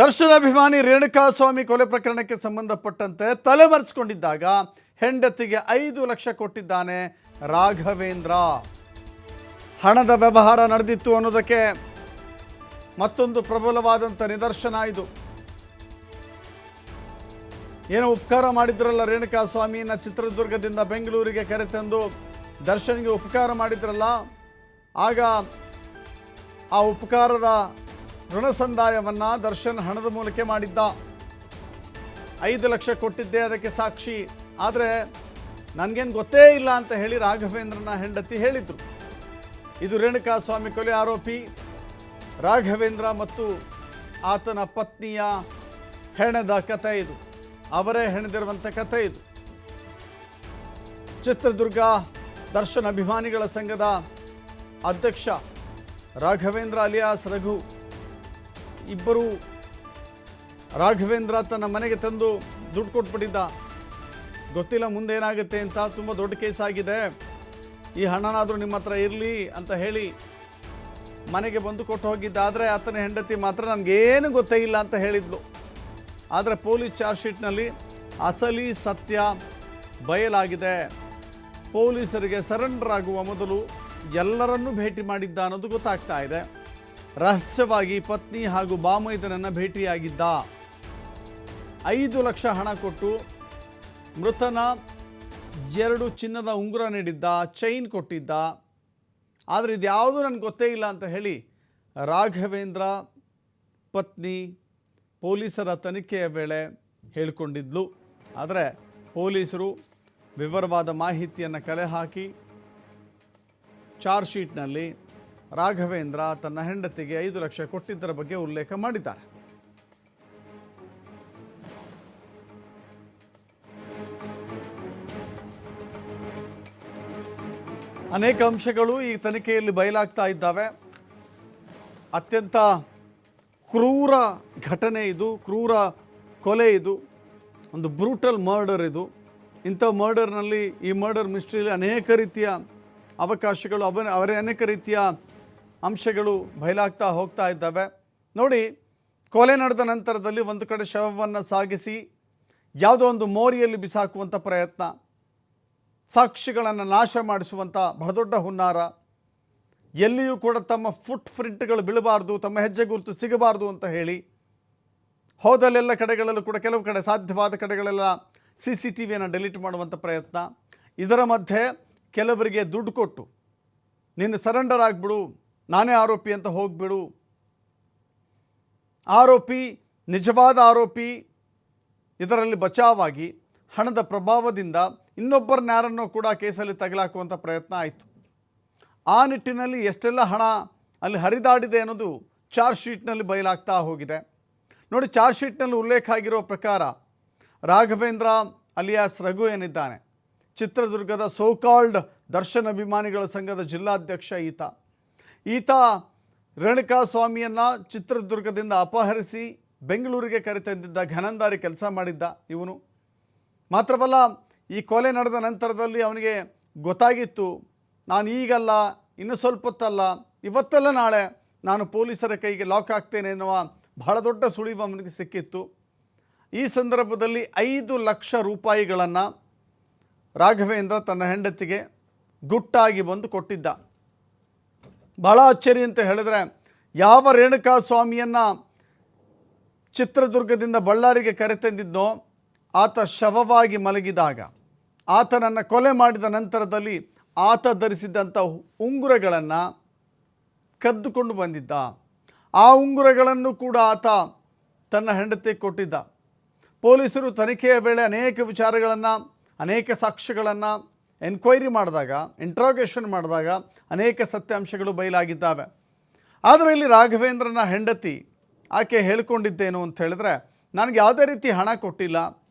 ದರ್ಶನ ಅಭಿಮಾನಿ ರೇಣುಕಾಸ್ವಾಮಿ ಕೊಲೆ ಪ್ರಕರಣಕ್ಕೆ ಸಂಬಂಧಪಟ್ಟಂತೆ ತಲೆಮರೆಸಿಕೊಂಡಿದ್ದಾಗ ಹೆಂಡತಿಗೆ ಐದು ಲಕ್ಷ ಕೊಟ್ಟಿದ್ದಾನೆ ರಾಘವೇಂದ್ರ. ಹಣದ ವ್ಯವಹಾರ ನಡೆದಿತ್ತು ಅನ್ನೋದಕ್ಕೆ ಮತ್ತೊಂದು ಪ್ರಬಲವಾದಂಥ ನಿದರ್ಶನ ಇದು. ಏನು ಉಪಕಾರ ಮಾಡಿದ್ರಲ್ಲ ರೇಣುಕಾ ಸ್ವಾಮಿನ ಚಿತ್ರದುರ್ಗದಿಂದ ಬೆಂಗಳೂರಿಗೆ ಕರೆತಂದು ದರ್ಶನ್ಗೆ ಉಪಕಾರ ಮಾಡಿದ್ರಲ್ಲ. ಆಗ ಆ ಉಪಕಾರದ ಋಣ ಸಂದಾಯವನ್ನು ದರ್ಶನ್ ಹಣದ ಮೂಲಕ ಮಾಡಿದ್ದ. ಐದು ಲಕ್ಷ ಕೊಟ್ಟಿದ್ದೆ ಅದಕ್ಕೆ ಸಾಕ್ಷಿ. ಆದರೆ ನನಗೇನು ಗೊತ್ತೇ ಇಲ್ಲ ಅಂತ ಹೇಳಿ ರಾಘವೇಂದ್ರನ ಹೆಂಡತಿ ಹೇಳಿದರು. ಇದು ರೇಣುಕಾ ಸ್ವಾಮಿ ಕೊಲೆ ಆರೋಪಿ. ರಾಘವೇಂದ್ರ ಮತ್ತು ಆತನ ಪತ್ನಿಯ ಹೆಣದ ಕಥೆ ಇದು. ಅವರೇ ಹೆಣೆದಿರುವಂಥ ಕಥೆ ಇದು. ಚಿತ್ರದುರ್ಗ ದರ್ಶನ್ ಅಭಿಮಾನಿಗಳ ಸಂಘದ ಅಧ್ಯಕ್ಷ ರಾಘವೇಂದ್ರ ಅಲಿಯಾಸ್ ರಘು. ಇಬ್ಬರು ರಾಘವೇಂದ್ರ ತನ್ನ ಮನೆಗೆ ತಂದು ದುಡ್ಡು ಕೊಟ್ಬಿಟ್ಟಿದ್ದ. ಗೊತ್ತಿಲ್ಲ ಮುಂದೆ ಏನಾಗುತ್ತೆ ಅಂತ ತುಂಬ ದೊಡ್ಡ ಕೇಸ್ ಆಗಿದೆ. ಈ ಹಣನಾದರೂ ನಿಮ್ಮ ಹತ್ರ ಇರಲಿ ಅಂತ ಹೇಳಿ ಮನೆಗೆ ಬಂದು ಕೊಟ್ಟು ಹೋಗಿದ್ದ ಆದರೆ ಆತನ ಹೆಂಡತಿ ಮಾತ್ರ ನನಗೇನು ಗೊತ್ತೇ ಇಲ್ಲ ಅಂತ ಹೇಳಿದ್ಲು. ಆದರೆ ಪೊಲೀಸ್ ಚಾರ್ಜ್ ಶೀಟ್ನಲ್ಲಿ ಅಸಲಿ ಸತ್ಯ ಬಯಲಾಗಿದೆ. ಪೊಲೀಸರಿಗೆ ಸರೆಂಡರ್ ಆಗುವ ಮೊದಲು ಎಲ್ಲರನ್ನೂ ಭೇಟಿ ಮಾಡಿದ್ದ ಅನ್ನೋದು ಗೊತ್ತಾಗ್ತಾ ಇದೆ. ರಹಸ್ಯವಾಗಿ ಪತ್ನಿ ಹಾಗೂ ಬಾಮೈದನನ್ನು ಭೇಟಿಯಾಗಿದ್ದ ಐದು ಲಕ್ಷ ಹಣ ಕೊಟ್ಟು ಮೃತನ ಎರಡು ಚಿನ್ನದ ಉಂಗುರ ನೀಡಿದ್ದ, ಚೈನ್ ಕೊಟ್ಟಿದ್ದ. ಆದರೆ ಇದ್ಯಾವುದು ನನಗೆ ಗೊತ್ತೇ ಇಲ್ಲ ಅಂತ ಹೇಳಿ ರಾಘವೇಂದ್ರ ಪತ್ನಿ ಪೊಲೀಸರ ತನಿಖೆಯ ವೇಳೆ ಹೇಳಿಕೊಂಡಿದ್ಲು. ಆದರೆ ಪೊಲೀಸರು ವಿವರವಾದ ಮಾಹಿತಿಯನ್ನು ಕಲೆ ಹಾಕಿ ಚಾರ್ಜ್ ಶೀಟ್ನಲ್ಲಿ ರಾಘವೇಂದ್ರ ತನ್ನ ಹೆಂಡತಿಗೆ ಐದು ಲಕ್ಷ ಕೊಟ್ಟಿದ್ದರ ಬಗ್ಗೆ ಉಲ್ಲೇಖ ಮಾಡಿದ್ದಾರೆ. ಅನೇಕ ಅಂಶಗಳು ಈ ತನಿಖೆಯಲ್ಲಿ ಬಯಲಾಗ್ತಾ ಇದ್ದಾವೆ. ಅತ್ಯಂತ ಕ್ರೂರ ಘಟನೆ ಇದು, ಕ್ರೂರ ಕೊಲೆ ಇದು, ಒಂದು ಬ್ರೂಟಲ್ ಮರ್ಡರ್ ಇದು. ಇಂಥ ಮರ್ಡರ್ನಲ್ಲಿ ಈ ಮರ್ಡರ್ ಮಿಸ್ಟ್ರಿಯಲ್ಲಿ ಅನೇಕ ರೀತಿಯ ಅವಕಾಶಗಳು ಅವನ ಅವರೇ ಅನೇಕ ರೀತಿಯ ಅಂಶಗಳು ಬಯಲಾಗ್ತಾ ಹೋಗ್ತಾ ಇದ್ದಾವೆ. ನೋಡಿ, ಕೊಲೆ ನಡೆದ ನಂತರದಲ್ಲಿ ಒಂದು ಕಡೆ ಶವವನ್ನು ಸಾಗಿಸಿ, ಯಾವುದೋ ಒಂದು ಮೋರಿಯಲ್ಲಿ ಬಿಸಾಕುವಂಥ ಪ್ರಯತ್ನ, ಸಾಕ್ಷಿಗಳನ್ನು ನಾಶ ಮಾಡಿಸುವಂಥ ಬಹಳದೊಡ್ಡ ಹುನ್ನಾರ. ಎಲ್ಲಿಯೂ ಕೂಡ ತಮ್ಮ ಫುಟ್ ಪ್ರಿಂಟ್ಗಳು ಬೀಳಬಾರ್ದು, ತಮ್ಮ ಹೆಜ್ಜೆ ಗುರುತು ಸಿಗಬಾರ್ದು ಅಂತ ಹೇಳಿ, ಹೋದಲ್ಲೆಲ್ಲ ಕಡೆಗಳಲ್ಲೂ ಕೂಡ ಕೆಲವು ಕಡೆ ಸಾಧ್ಯವಾದ ಕಡೆಗಳೆಲ್ಲ ಸಿ ಸಿ ಟಿ ವಿಯನ್ನು ಡಿಲೀಟ್ ಮಾಡುವಂಥ ಪ್ರಯತ್ನ. ಇದರ ಮಧ್ಯೆ ಕೆಲವರಿಗೆ ದುಡ್ಡು ಕೊಟ್ಟು ನೀನು ಸರೆಂಡರ್ ಆಗಿಬಿಡು, ನಾನೇ ಆರೋಪಿ ಅಂತ ಹೋಗ್ಬಿಡು. ಆರೋಪಿ, ನಿಜವಾದ ಆರೋಪಿ, ಇದರಲ್ಲಿ ಬಚಾವಾಗಿ ಹಣದ ಪ್ರಭಾವದಿಂದ ಇನ್ನೊಬ್ಬರನ್ನ ಯಾರನ್ನೋ ಕೂಡ ಕೇಸಲ್ಲಿ ತಗಲಾಕುವಂಥ ಪ್ರಯತ್ನ ಆಯಿತು. ಆ ನಿಟ್ಟಿನಲ್ಲಿ ಎಷ್ಟೆಲ್ಲ ಹಣ ಅಲ್ಲಿ ಹರಿದಾಡಿದೆ ಅನ್ನೋದು ಚಾರ್ಜ್ ಶೀಟ್ನಲ್ಲಿ ಬಯಲಾಗ್ತಾ ಹೋಗಿದೆ. ನೋಡಿ, ಚಾರ್ಜ್ ಶೀಟ್ನಲ್ಲಿ ಉಲ್ಲೇಖ ಆಗಿರೋ ಪ್ರಕಾರ ರಾಘವೇಂದ್ರ ಅಲಿಯಾಸ್ ರಘು ಏನಿದ್ದಾನೆ ಚಿತ್ರದುರ್ಗದ ಸೋಕಾಲ್ಡ್ ದರ್ಶನ ಅಭಿಮಾನಿಗಳ ಸಂಘದ ಜಿಲ್ಲಾಧ್ಯಕ್ಷ ಈತ. ಈತ ರೇಣುಕಾ ಸ್ವಾಮಿಯನ್ನು ಚಿತ್ರದುರ್ಗದಿಂದ ಅಪಹರಿಸಿ ಬೆಂಗಳೂರಿಗೆ ಕರೆತಂದಿದ್ದ ಘನಂದಾರಿ ಕೆಲಸ ಮಾಡಿದ್ದ ಇವನು. ಮಾತ್ರವಲ್ಲ, ಈ ಕೊಲೆ ನಡೆದ ನಂತರದಲ್ಲಿ ಅವನಿಗೆ ಗೊತ್ತಾಗಿತ್ತು, ನಾನು ಈಗಲ್ಲ, ಇನ್ನು ಸ್ವಲ್ಪ ಹೊತ್ತಲ್ಲ ಇವತ್ತೆಲ್ಲ ನಾಳೆ ನಾನು ಪೊಲೀಸರ ಕೈಗೆ ಲಾಕ್ ಆಗ್ತೇನೆ ಎನ್ನುವ ಬಹಳ ದೊಡ್ಡ ಸುಳಿವು ಅವನಿಗೆ ಸಿಕ್ಕಿತ್ತು. ಈ ಸಂದರ್ಭದಲ್ಲಿ ಐದು ಲಕ್ಷ ರೂಪಾಯಿಗಳನ್ನು ರಾಘವೇಂದ್ರ ತನ್ನ ಹೆಂಡತಿಗೆ ಗುಟ್ಟಾಗಿ ಬಂದು ಕೊಟ್ಟಿದ್ದ. ಬಹಳ ಅಚ್ಚರಿ ಅಂತ ಹೇಳಿದ್ರೆ, ಯಾವ ರೇಣುಕಾ ಸ್ವಾಮಿಯನ್ನು ಚಿತ್ರದುರ್ಗದಿಂದ ಬಳ್ಳಾರಿಗೆ ಕರೆತಂದಿದ್ದೋ ಆತ ಶವವಾಗಿ ಮಲಗಿದಾಗ ಆತನನ್ನು ಕೊಲೆ ಮಾಡಿದ ನಂತರದಲ್ಲಿ ಆತ ಧರಿಸಿದ್ದಂಥ ಉಂಗುರಗಳನ್ನು ಕದ್ದುಕೊಂಡು ಬಂದಿದ್ದ. ಆ ಉಂಗುರಗಳನ್ನು ಕೂಡ ಆತ ತನ್ನ ಹೆಂಡತಿ ಕೊಟ್ಟಿದ್ದ. ಪೊಲೀಸರು ತನಿಖೆಯ ವೇಳೆ ಅನೇಕ ವಿಚಾರಗಳನ್ನು ಅನೇಕ ಸಾಕ್ಷ್ಯಗಳನ್ನು ಎನ್ಕ್ವೈರಿ ಮಾಡಿದಾಗ ಇಂಟ್ರಾಗೇಷನ್ ಮಾಡಿದಾಗ ಅನೇಕ ಸತ್ಯಾಂಶಗಳು ಬಯಲಾಗಿದ್ದಾವೆ. ಆದರೆ ಇಲ್ಲಿ ರಾಘವೇಂದ್ರನ ಹೆಂಡತಿ ಆಕೆ ಹೇಳ್ಕೊಂಡಿದ್ದೇನು ಅಂತ ಹೇಳಿದ್ರೆ, ನನಗೆ ಯಾವುದೇ ರೀತಿ ಹಣ ಕೊಟ್ಟಿಲ್ಲ